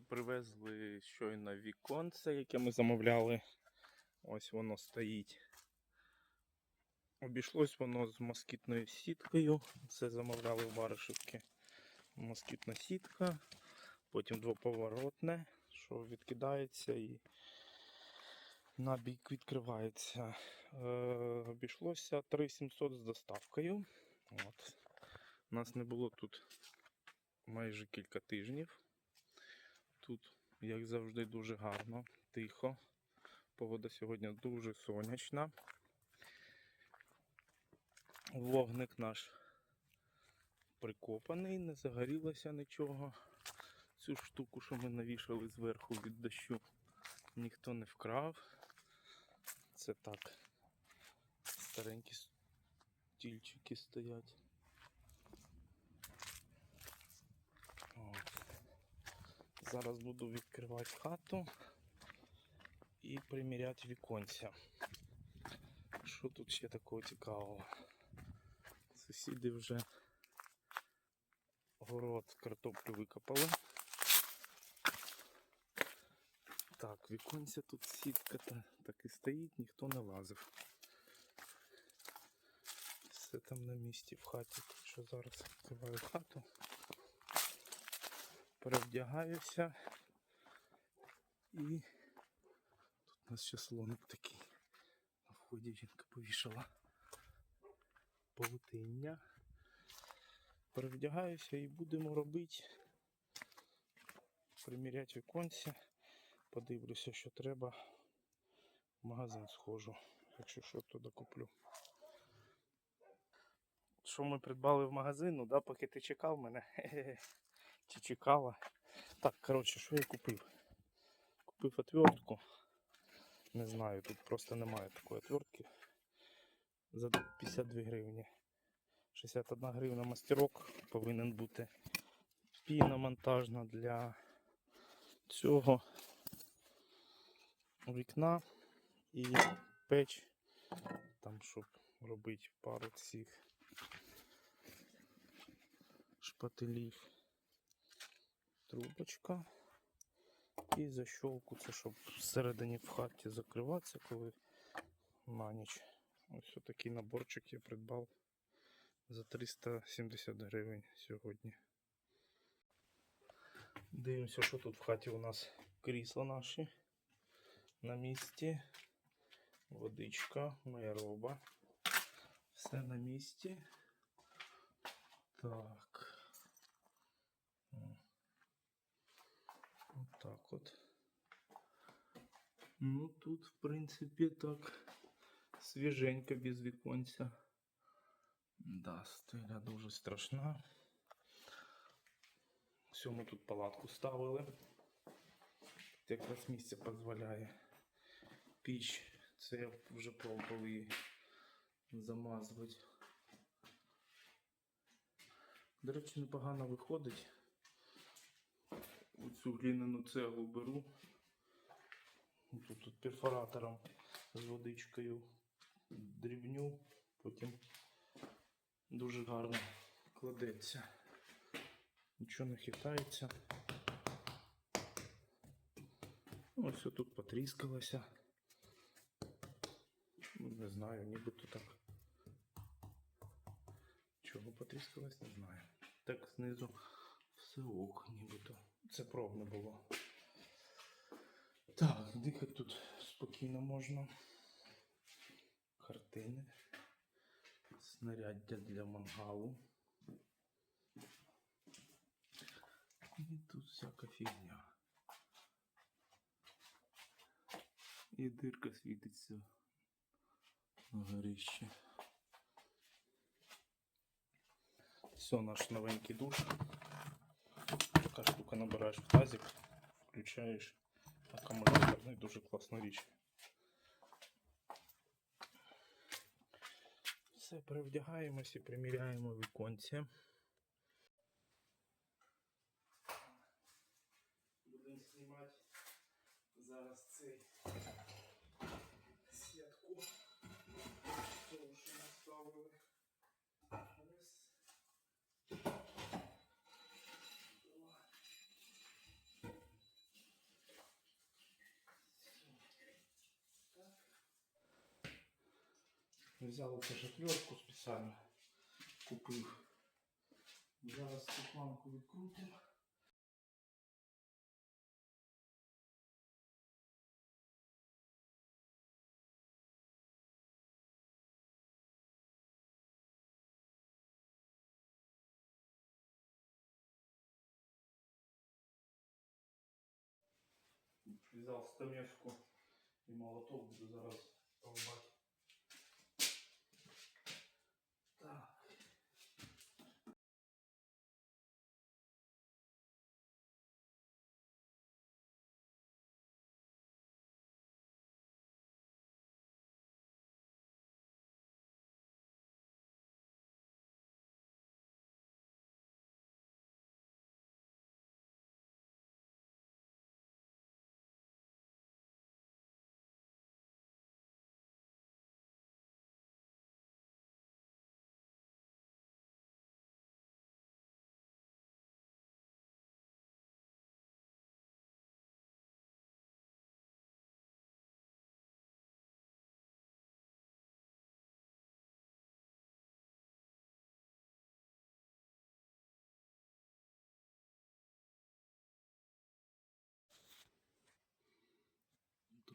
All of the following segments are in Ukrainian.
привезли щойно віконце, яке ми замовляли. Ось воно стоїть. Обійшлось воно з москітною сіткою. Це замовляли в Баришівки. Москітна сітка, потім двоповоротне, що відкидається і на бік відкривається. Е, обійшлося 3700 з доставкою. От. У нас не було тут майже кілька тижнів. Тут, як завжди, дуже гарно, тихо. Погода сьогодні дуже сонячна. Вогник наш прикопаний, не загорілося нічого. Цю штуку, що ми навішали зверху від дощу, ніхто не вкрав. Це так. Старенькі стільчики стоять. От. Зараз буду відкривати хату і приміряти віконця. Що тут ще такого цікавого? Сусіди вже город картоплю викопали. Так, віконця тут сітка та, так і стоїть, ніхто не лазив. Все там на місці в хаті. Так що зараз відкриваю хату. Перевдягаюся. І тут у нас ще слоник такий. На вході жінка повішала павутиння. Перевдягаюся і будемо робити. Приміряти віконці. Подивлюся, що треба. В магазин схожу, якщо що, то докуплю. Що ми придбали в магазину, да, поки ти чекав мене? Чи чекала? Так, коротше, що я купив? Купив отвертку. Не знаю, тут просто немає такої отвертки. За 52 гривні. 61 гривна мастерок повинен бути. Піна монтажна для цього вікна і печ, там, щоб робити пару цих шпателів. Трубочка і защолку, це щоб всередині в хаті закриватися, коли на ніч. Ось такий наборчик я придбав за 370 гривень сьогодні. Дивимося, що тут в хаті у нас крісла наші на місці. Водичка, моя роба. Все на місці. Так. О. Отак от. Ну тут, в принципі, так свіженько без віконця. Да, стеля дуже страшна. Все, ми тут палатку ставили. Якраз місце дозволяє. Піч, це я вже пробував її замазувати. До речі, непогано виходить. Оцю глиняну цеглу беру. Тут, тут перфоратором з водичкою дрібню, потім дуже гарно кладеться. Нічого не хитається. Ось тут потріскалося. Ну, не знаю, нібито так. Чого потріскалось, не знаю. Так знизу все ок, нібито. Це пробне було. Так, дихати тут спокійно можна. Картини. Снаряддя для мангалу. І тут всяка фігня. І дирка світиться на горищі. Все, наш новенький душ. Така штука набираєш в тазик, включаєш акумуляторний, дуже класна річ. Все, перевдягаємось і приміряємо віконці. Будемо знімати зараз цей сітку. Що наставили. Взяв оце шафльорку спеціально. Купив. Зараз цю планку відкрутимо. Взяв стамеску і молоток буду зараз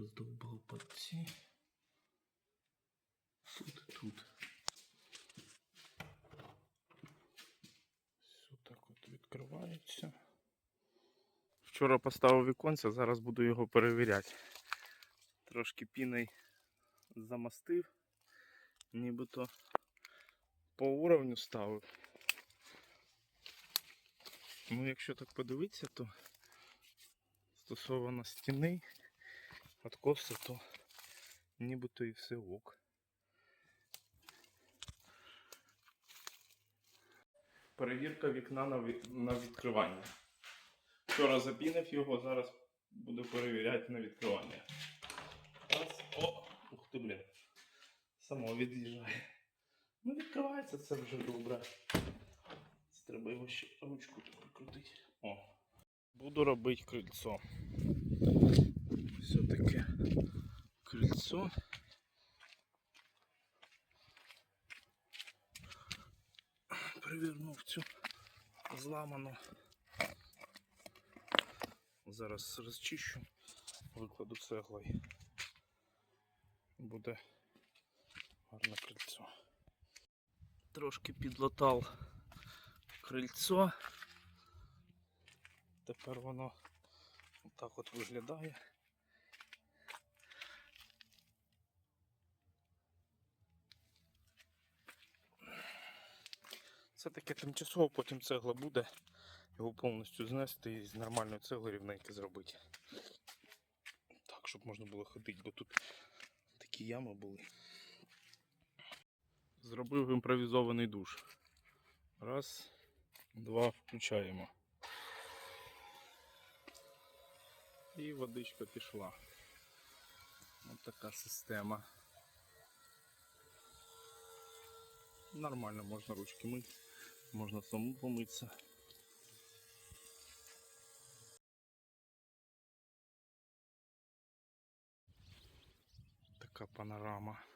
Роздовбав пальці. Тут тут. Все так от відкривається. Вчора поставив віконце, зараз буду його перевіряти. Трошки піною замастив, нібито по уровню ставив. Ну, якщо так подивитися, то стосовно стіни, откоси, то нібито і все ок. Перевірка вікна на, ві- на відкривання. Вчора запінив його, зараз буду перевіряти на відкривання. Раз. О! Ух ти, блін. Само від'їжджає. Ну, відкривається це вже добре. Це Треба його ще ручку прикрутити. О. Буду робити крильцо. Все-таки крильцо. Привернув цю зламану. Зараз розчищу, викладу цеглою. Буде гарне крильцо. Трошки підлатав крильцо. Тепер воно отак от виглядає. Це таке тимчасово, потім цегла буде. Його повністю знести і з нормальної цегли рівненько зробити. Так, щоб можна було ходити, бо тут такі ями були. Зробив імпровізований душ. Раз, два, включаємо. І водичка пішла. Ось така система. Нормально можна ручки мити, можна саму помитися. Така панорама.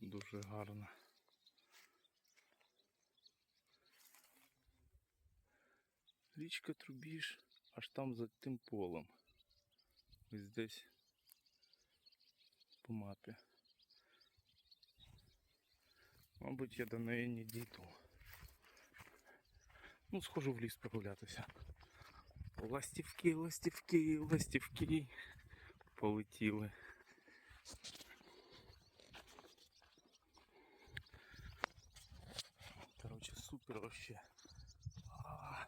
Дуже гарна. Річка Трубіж аж там за тим полем. Ось здесь по мапі. Мабуть, я до неї не дійду. Ну, схожу в ліс прогулятися. Ластівки, ластівки, ластівки полетіли. Короче, супер вообще. А.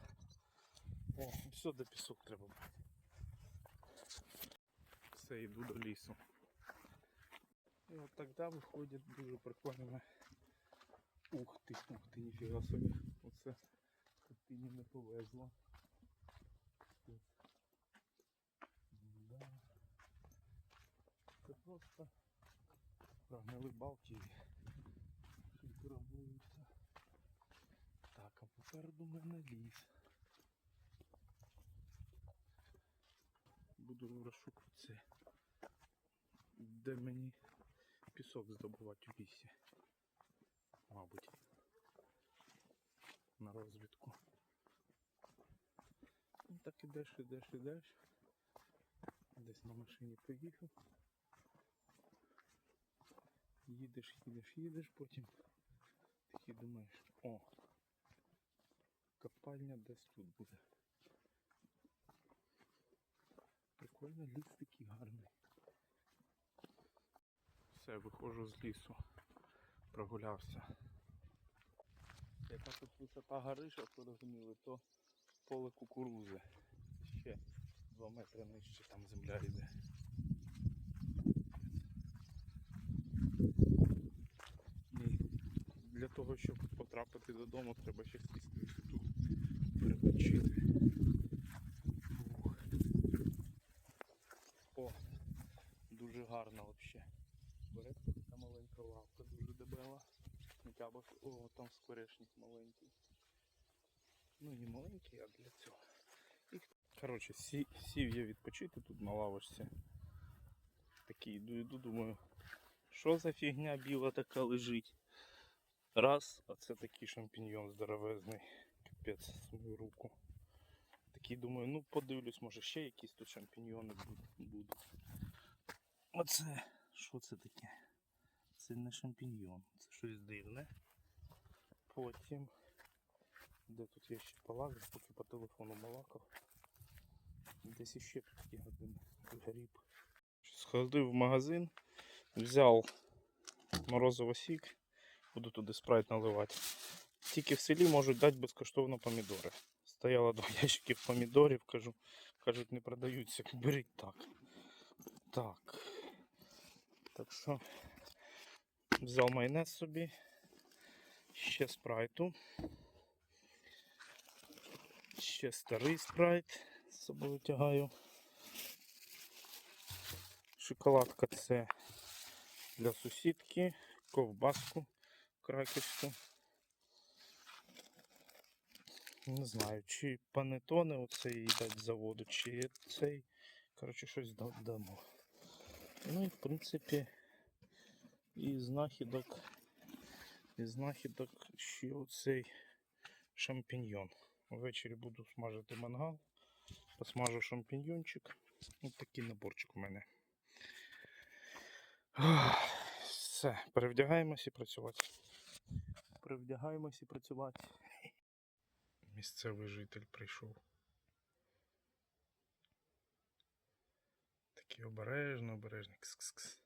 О, все до пісок треба брати. Все, йду до лісу. І от тоді виходить дуже прикольно. Ух ти, ух ти, ніфіга собі. Оце картині не повезло. Да. Це просто прогнили балки і фільтруються. Так, а попереду в мене ліс. Буду розшукувати де мені пісок здобувати у лісі. Мабуть. На розвідку. Ну так ідеш, ідеш, ідеш. Десь на машині поїхав. Їдеш, їдеш, їдеш, потім такий думаєш, о, копальня десь тут буде. Прикольно, ліс такий гарний. Все, виходжу з лісу. Прогулявся. Яка тут висота гори, щоб ви розуміли, то поле кукурузи. Ще 2 метри нижче там земля йде. І для того, щоб потрапити додому, треба ще сісти тут перепочити. О, дуже гарно взагалі. Або о, там скворечник маленький. Ну не маленький, а для цього. І, коротше, сі, сів я відпочити тут на лавочці. Такий йду, йду, думаю, що за фігня біла така лежить. Раз, а це такий шампіньйон здоровезний. Капець мою руку. Такий думаю, ну подивлюсь, може ще якісь тут шампіньйони будуть. Оце, що це таке? Це не шампіньйон, це щось дивне. Потім, де тут є ще полазив, поки по телефону балакав. Десь іще такі один гріб. Сходив в магазин, взяв морозиво сік, буду туди спрайт наливати. Тільки в селі можуть дати безкоштовно помідори. Стояло два ящиків помідорів, кажу, кажуть, не продаються. Беріть так. Так. Так що взяв майонез собі. Ще спрайту. Ще старий спрайт з собою тягаю. Шоколадка це для сусідки, ковбаску кракерську. Не знаю, чи панетони оце їй дать заводу, чи цей. Коротше, щось да- дамо. Ну і в принципі і знахідок. І знахідок ще оцей шампіньйон. Ввечері буду смажити мангал. Посмажу шампіньйончик. Ось такий наборчик у мене. Все, перевдягаємось і працювати. Перевдягаємось і працювати. Місцевий житель прийшов. Такий обережно, обережно. Кс-кс-кс. Кицюня, кицюня.